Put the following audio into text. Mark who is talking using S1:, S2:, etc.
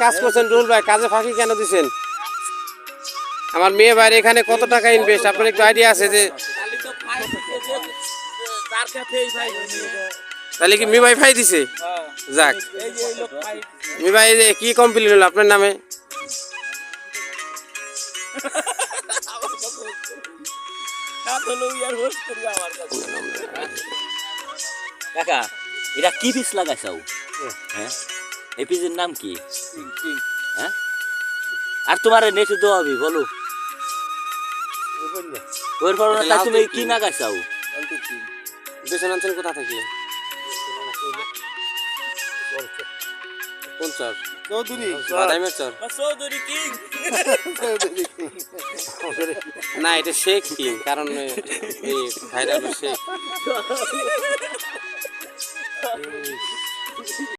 S1: কাজ করছেন রুল ভাই কাজে ফাঁকি কেন দিছেন? আমার মেয়ে বাইরে এখানে কত টাকা ইনভেস্ট আপনার একটু আইডিয়া আছে যে
S2: তার কাছেই ভাই
S1: তাহলে কি মি ভাই ফাই দিছে? যাক।
S2: এই যে এই লোক ফাই
S1: মি ভাই কি কমপ্লেন হলো আপনার নামে?
S2: কাকা এটা কি বীজ লাগাইছাও? হ্যাঁ? এই বীজের নাম কি? হ্যাঁ? আর তোমার নেটে দেওয়া হবে বলো। ওর পর তুমি কি লাগাইছাও?
S1: বেতন আনছেন কোথা থেকে? কোন চর
S3: চৌধুরী
S1: বাদামের চর
S2: চৌধুরী কিং।
S1: না এটা শেখ কিং কারণ এই ভাইরাল শেখ।